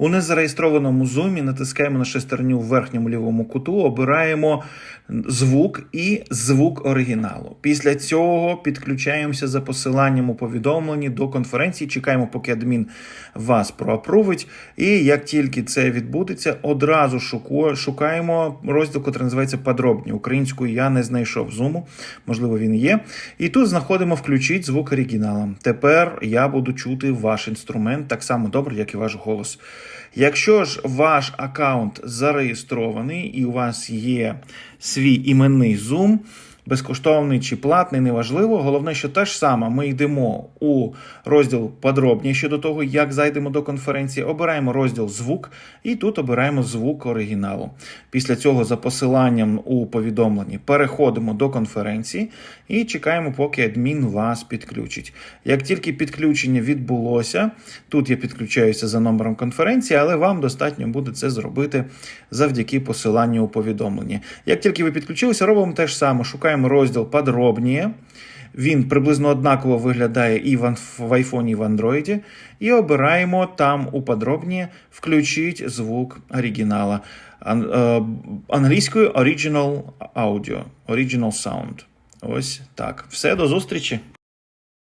У незареєстрованому зумі натискаємо на шестерню в верхньому лівому куту, обираємо звук і звук оригіналу. Після цього підключаємося за посиланням у повідомленні до конференції. Чекаємо, поки адмін вас проапрувить. І як тільки це відбудеться, одразу шукаємо розділ, який називається Подробні. Українською я не знайшов зуму, можливо, він є. І тут знаходимо включіть звук оригінала. Тепер я буду чути ваш інструмент так само добре, як і ваш голос. Якщо ж ваш аккаунт зареєстрований і у вас є свій іменний Zoom, безкоштовний чи платний, неважливо. Головне, що те ж саме, ми йдемо у розділ подробніше щодо того, як зайдемо до конференції, обираємо розділ звук і тут обираємо звук оригіналу. Після цього за посиланням у повідомленні переходимо до конференції і чекаємо, поки адмін вас підключить. Як тільки підключення відбулося, тут я підключаюся за номером конференції, але вам достатньо буде це зробити завдяки посиланню у повідомленні. Як тільки ви підключилися, робимо те ж саме. Шукаємо розділ подробніше. Він приблизно однаково виглядає і в iPhone, і в Android. І обираємо там у подробні включіть звук оригінала. Е, Англійською Original Audio, Original Sound. Ось так. Все, до зустрічі.